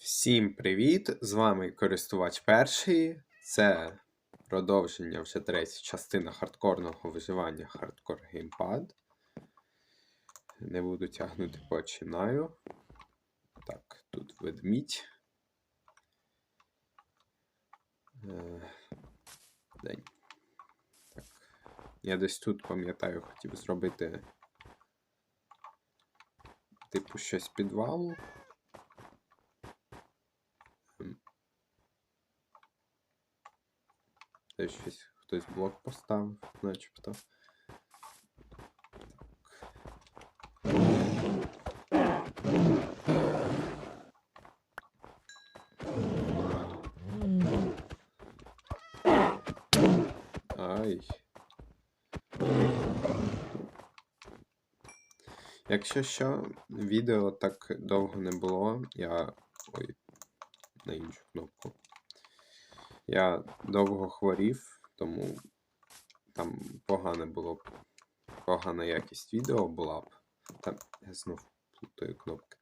Всім привіт! З вами користувач перший. Це продовження вже третя частина хардкорного виживання Hardcore Gamepad. Не буду тягнути, починаю. Так, тут ведмідь. Е, День. Так. Я десь тут пам'ятаю, хотів зробити типу щось підвалу. Десь щось хтось блок поставив, начебто. Ай. Якщо що, відео так довго не було, я. Ой, на іншу кнопку. Я довго хворів, тому там погане було б. Погана якість відео була б. Там я знов плутаю кнопки.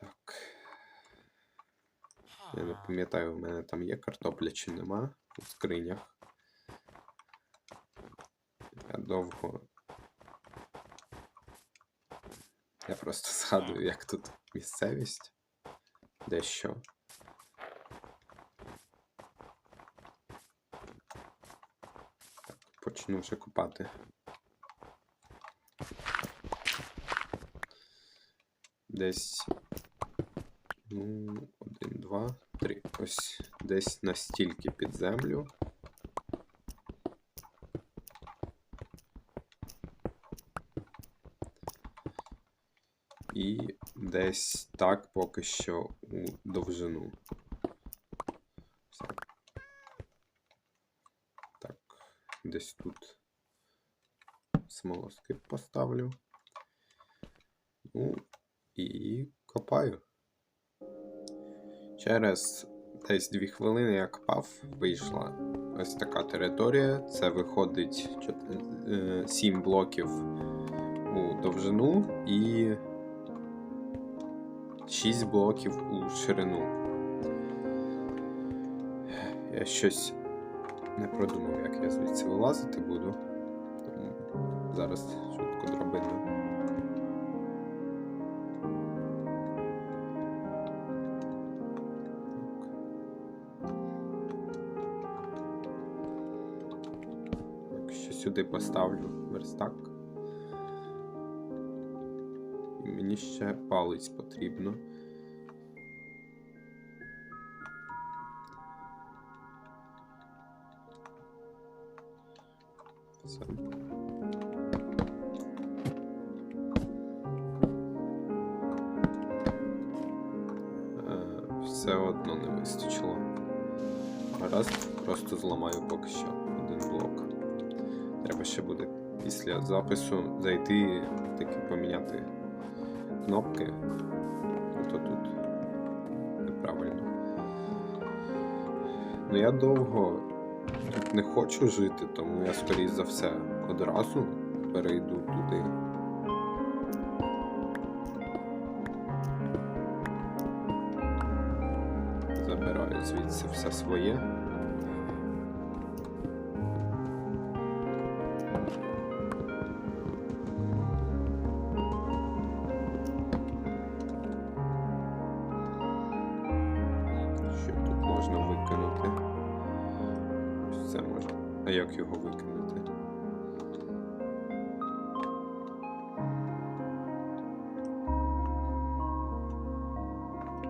Так. Я не пам'ятаю, у мене там є картопля чи нема у скринях. Я довго. Я просто згадую, як тут місцевість. Дещо. Почну вже купати. Десь. Ну, один, два, три. Ось десь настільки під землю. І десь так поки що у довжину. Десь тут смолоскип поставлю. Ну, і копаю. Через десь 2 хвилини я копав, вийшла ось така територія. Це виходить 7 блоків у довжину і 6 блоків у ширину. Я щось не продумав, як я звідси вилазити буду. Тому зараз швидко драбину. Якщо сюди поставлю верстак. І мені ще палець потрібно. Все. Е, Все одно не вистачило. Гаразд, просто зламаю поки що один блок. Треба ще буде після запису зайти таки поміняти кнопки. Ото тут неправильно. Ну я довго не хочу жити, тому я скоріш за все одразу перейду туди. Забираю звідси все своє. Що тут можна викинути? А як його викинути?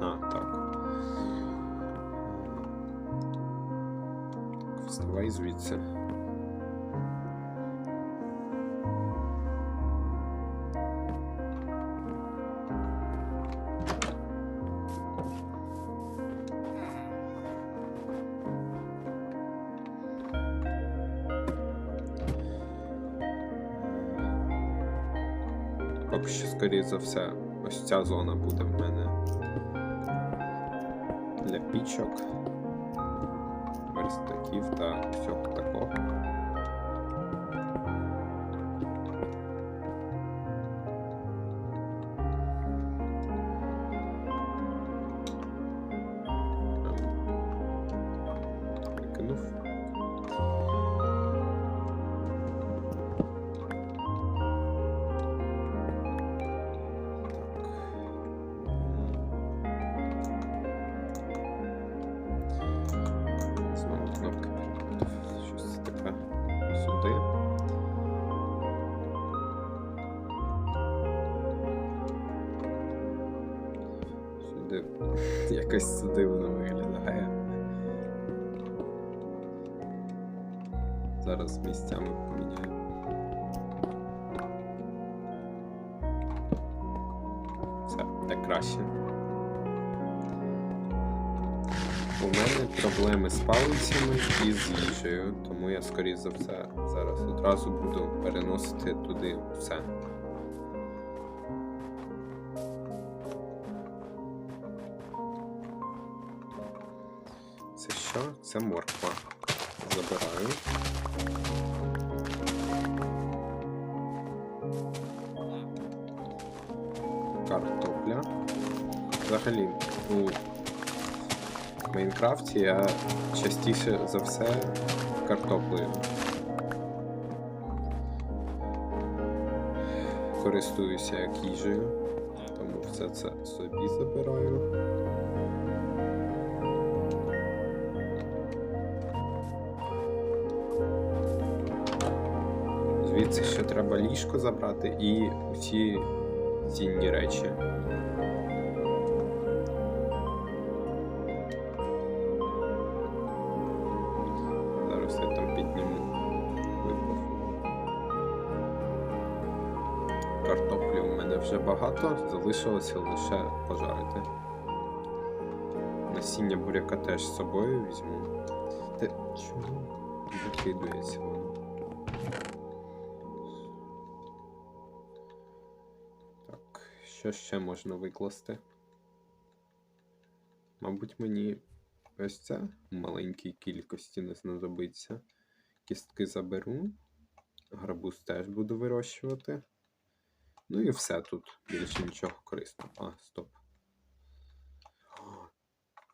А. Так, Вставай звідси. Поки що, скоріше за все, ось ця зона буде в мене для пічок, верстаків та всього такого. Якось дивно виглядає. Зараз місцями поміняю. Все, так краще. У мене проблеми з палицями і з їжею, тому я, скоріш за все, зараз одразу буду переносити туди все. Що? Це морква. Забираю. Картопля. Взагалі, у Майнкрафті я частіше за все картоплею. Користуюся як їжею, тому все це собі забираю. Звідси ще треба ліжко забрати і усі цінні речі. Зараз я там підніму випав. Картоплі у мене вже багато, залишилося лише пожарити. Насіння буряка теж з собою візьму. Та чому викидується що ще можна викласти? Мабуть, мені ось це в маленькій кількості не знадобиться. Кістки заберу. Гарбуз теж буду вирощувати. Ну і все тут. Більше нічого корисного. А, стоп.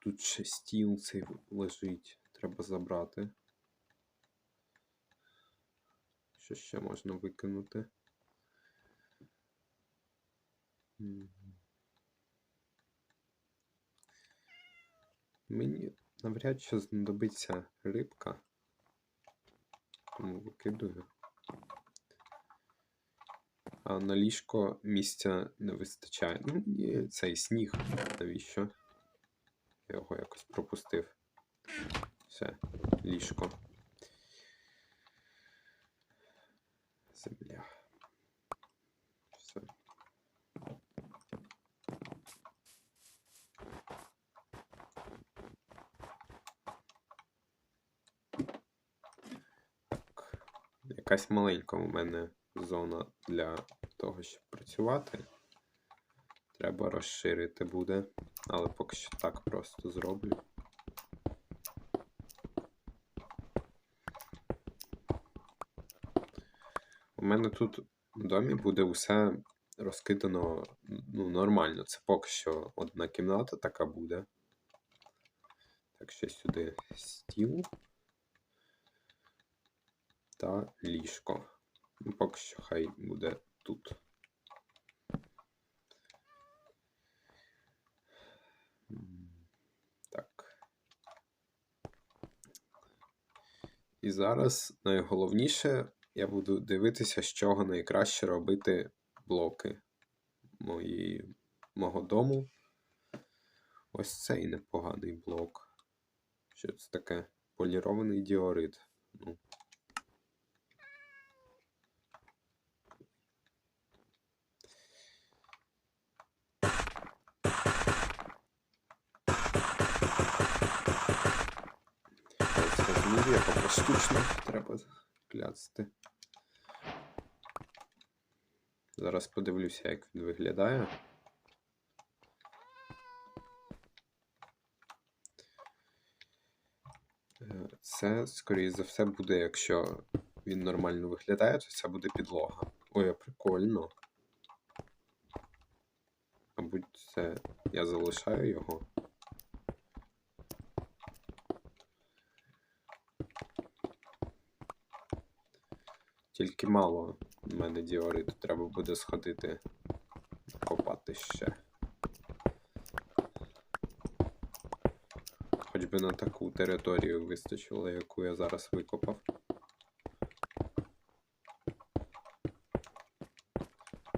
Тут ще стіл цей лежить. Треба забрати. Що ще можна викинути? Мені навряд чи знадобиться рибка, тому викидую. А на ліжко місця не вистачає. Ну, і цей сніг, навіщо? Я його якось пропустив. Все, ліжко. Земля. Все. Так. Якась маленька у мене зона для того, щоб працювати. Треба розширити буде, але поки що так просто зроблю. У мене тут в домі буде все розкидано ну, нормально. Це поки що одна кімната така буде. Так, ще сюди стіл та ліжко. Ну, Поки що хай буде тут. Так. І зараз найголовніше я буду дивитися, з чого найкраще робити блоки мої, мого дому. Ось цей непоганий блок. Що це таке? Полірований діорит. Ну, Я його поштучно треба кляцти. Зараз подивлюся, як він виглядає. Е, Це, скоріше за все, буде, якщо він нормально виглядає, то це буде підлога. Ой, прикольно. Мабуть, це я залишаю його. Тільки мало в мене діориту, треба буде сходити копати ще. Хоч би на таку територію вистачило, яку я зараз викопав.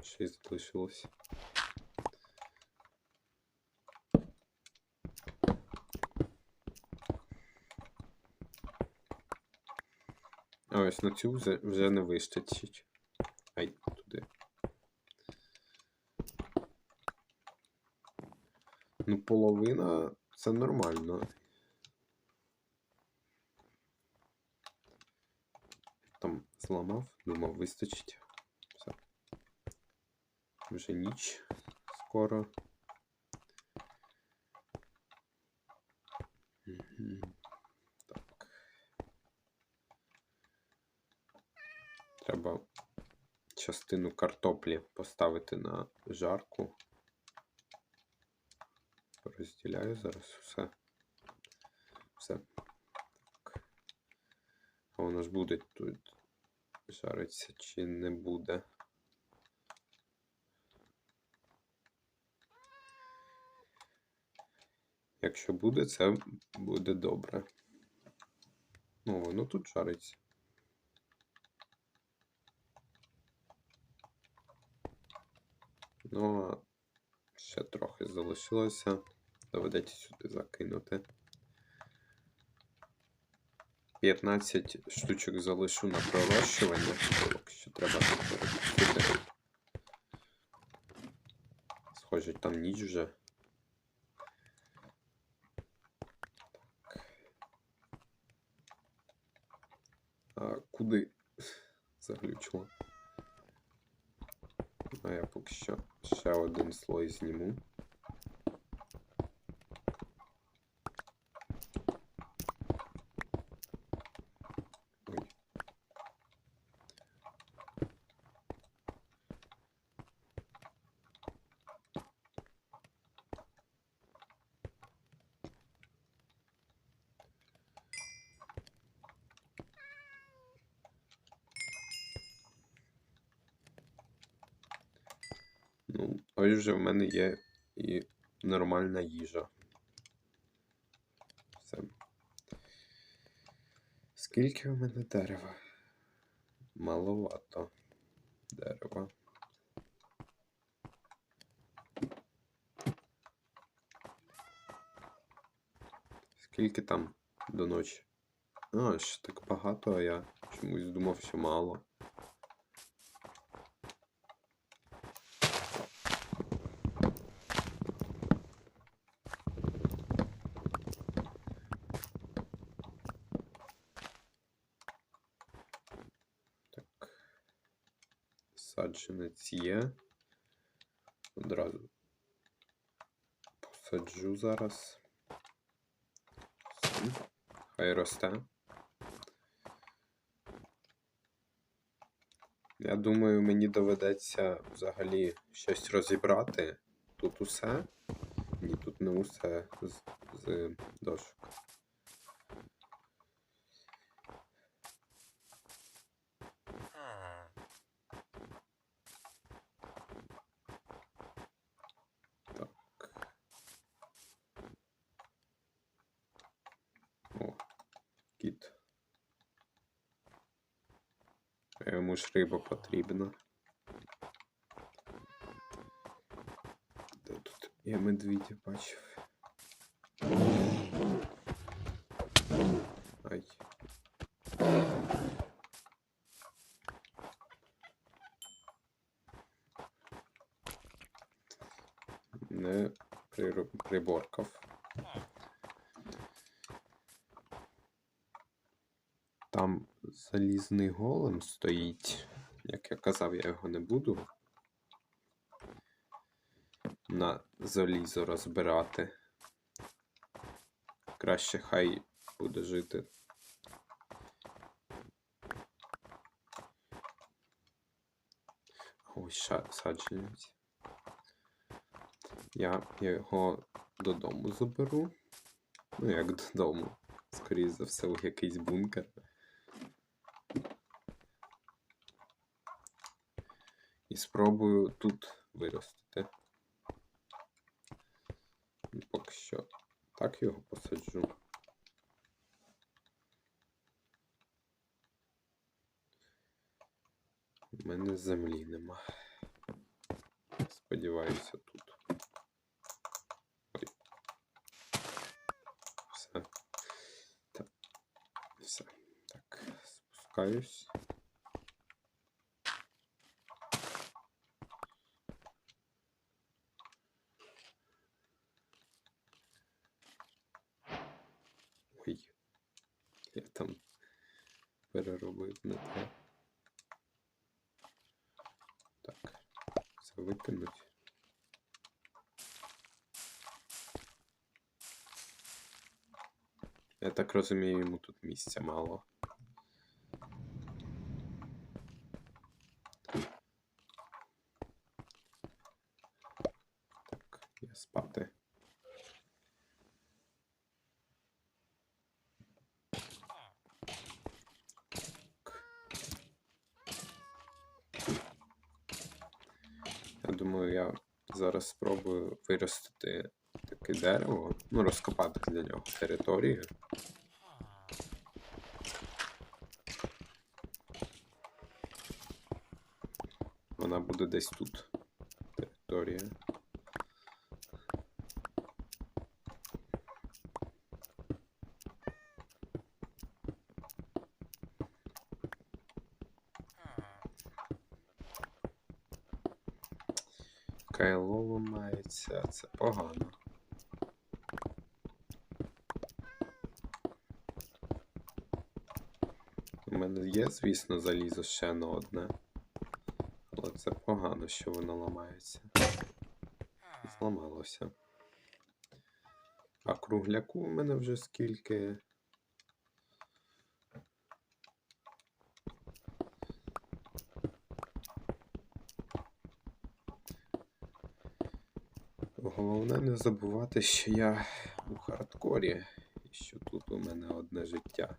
Ще й залишилось. А ось на цю вже, не вистачить. Ай, туди. Ну, половина це нормально. Там зламав, думав, вистачить. Все. Вже ніч скоро. Мгм. Так. Треба частину картоплі поставити на жарку. Розділяю зараз все. Все. Так. А воно ж буде тут жариться чи не буде. Якщо буде, це буде добре. Ну, воно тут жариться. Ну, а ще трохи залишилося. Доведеться сюди закинути. 15 штучок залишу на пророщування. Що треба перепустити. Схоже, там ніч вже. А куди заглючило? А я поки що ще один слой зніму. Ой. Ну, ось вже в мене є і нормальна їжа. Все. Скільки в мене дерева? Маловато дерева. Скільки там до ночі? А, ще так багато, а я чомусь думав, що мало. Так. Саджанець є. Одразу посаджу зараз. Все. Хай росте. Я думаю, мені доведеться взагалі щось розібрати. Тут усе. Ні, тут не усе з, з дошок. Так. О, кіт. А Йому ж риба потрібна. Де тут я медведя бачив. Ай. Не приборкав. Там залізний голем стоїть. Як я казав, я його не буду на залізо розбирати. Краще хай буде жити. Ша- саджанець. Я його додому заберу. Ну, як додому. Скоріше за все, у якийсь бункер. Спробую тут виростити. Поки що так його посаджу. У мене землі нема. Сподіваюся, тут. Все. Так. Все. Так, спускаюсь. Ой. Я там переробив не те. Так. Це викинуть. Я так розумію, йому тут місця мало. Так, я спати. Я думаю, я зараз спробую виростити таке дерево, ну, розкопати для нього територію. Вона буде десь тут. Територія. Ламається, це погано. У мене є, звісно, залізо ще на одне. Але це погано, що воно ламається. Зламалося. А кругляку у мене вже скільки. Головне не забувати, що я у хардкорі і що тут у мене одне життя.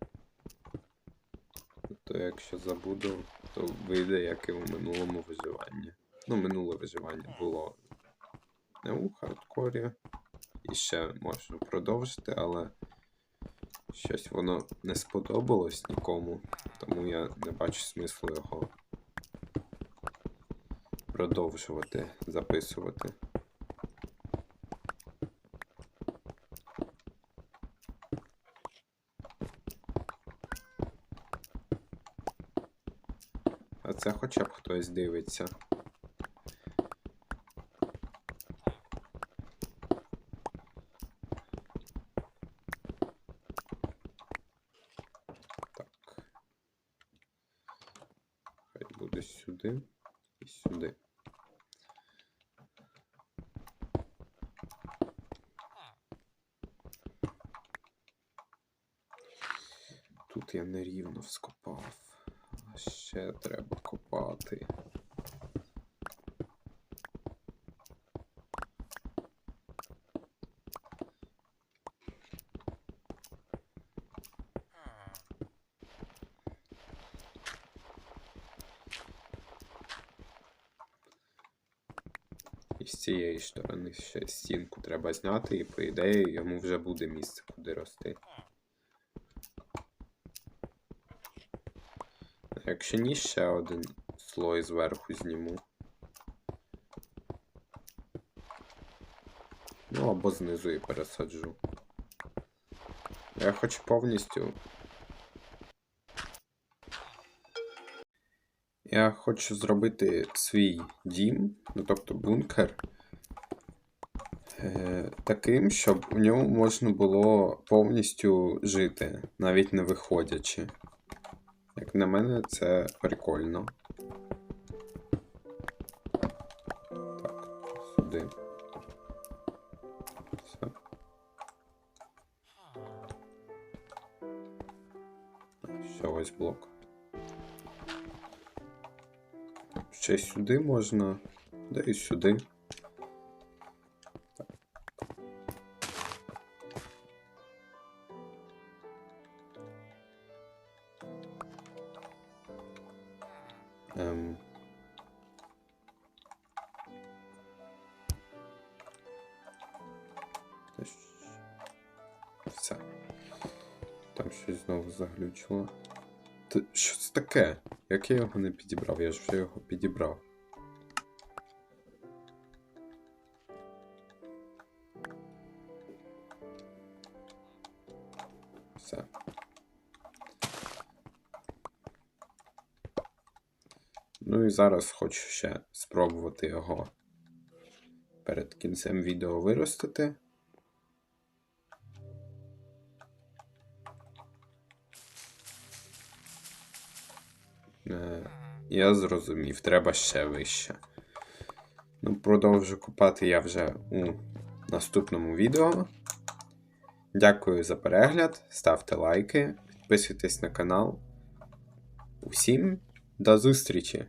То якщо забуду, то вийде, як і у минулому виживанні. Ну, минуле виживання було не у хардкорі. І ще можу продовжити, але щось воно не сподобалось нікому, тому я не бачу смислу його продовжувати, записувати. Це хоча б хтось дивиться. Так. Хай буде сюди і сюди. Тут я нерівно вскопав. Ще треба копати. І з цієї сторони ще стінку треба зняти, і по ідеї йому вже буде місце, куди рости. Якщо ні, ще один слой зверху зніму. Ну або знизу і пересаджу. Я хочу повністю. Я хочу зробити свій дім, ну тобто бункер, е, таким, щоб в ньому можна було повністю жити, навіть не виходячи. На мене, це прикольно. Так, сюди. Все. Ще ось блок. Ще сюди можна, да і сюди. Як я його не підібрав? Я ж вже його підібрав. Все. Ну і зараз хочу ще спробувати його перед кінцем відео виростити. Я зрозумів, треба ще вище. Ну, продовжу копати я вже у наступному відео. Дякую за перегляд, ставте лайки, підписуйтесь на канал. Усім до зустрічі!